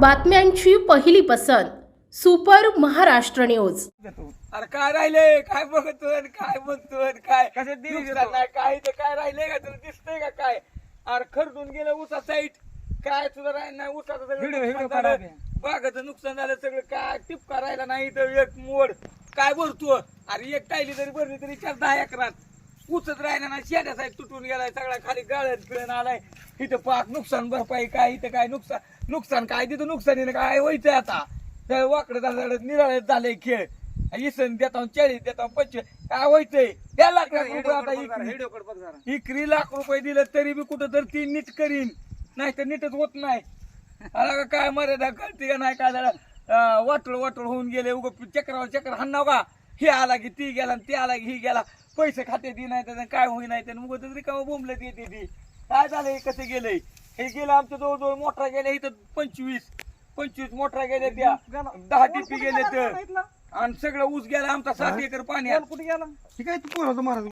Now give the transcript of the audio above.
बातम्यांची पहिली पसंत सुपर महाराष्ट्र न्यूज. अरे काय राहिले? काय बघतोय आणि काय बघतोय आणि काय? देतो? नाही काय ते काय राहिले का तुला? दिसतंय का काय? अरे खरडून गेलं उसा साईट. काय तुला राहिलं नाही उसाचं सगळं व्हिडिओ- नुकसान व्हिडिओ झालं. खराब आहे. बागाचं नुकसान झालं सगळं काय? टिपका राहिला नाही तर एक मोड. काय भरतो अरे एक टायली जरी भरली तरी चार दहा एकरात. उचत राहिला नाही शेड्या साईड तुटून गेलाय सगळा खाली गाळण पिळण आलाय. इथं पाक नुकसान भरपाई काय इथं काय नुकसान नुकसान काय तिथं नुकसानीनं काय व्हायचंय आता? त्या वाकडं निराळे झाले खेळ. इसण देता चाळीस देता पंचवीस काय व्हायचंय? द्या लाख लाख रुपये आता इकरी. लाख रुपये दिले तरी बी कुठं तर ती नीट करीन. नाही तर नीटच होत नाही. आला का काय मर्यादा कळते का नाही? काय झालं? वाटोळ वाटोळ होऊन गेले. उग चक्रावर चक्र हाणाव का? हे आला की ती गेला आणि ते आला की ही गेला. पैसे खाते दी नाही तर काय होई नाही तर उग रिकामं बोंबलत येते ती. काय झालं? हे कसं गेलंय हे गेलं आमच्या जवळजवळ मोठरा गेले इथं पंचवीस. पंचवीस मोठरा गेले त्या. दहा टिपी गेले तर. आणि सगळं ऊस गेला आमचा सात एकर पाणी. कुठे गेला? ठीक आहे तू पोरं महाराज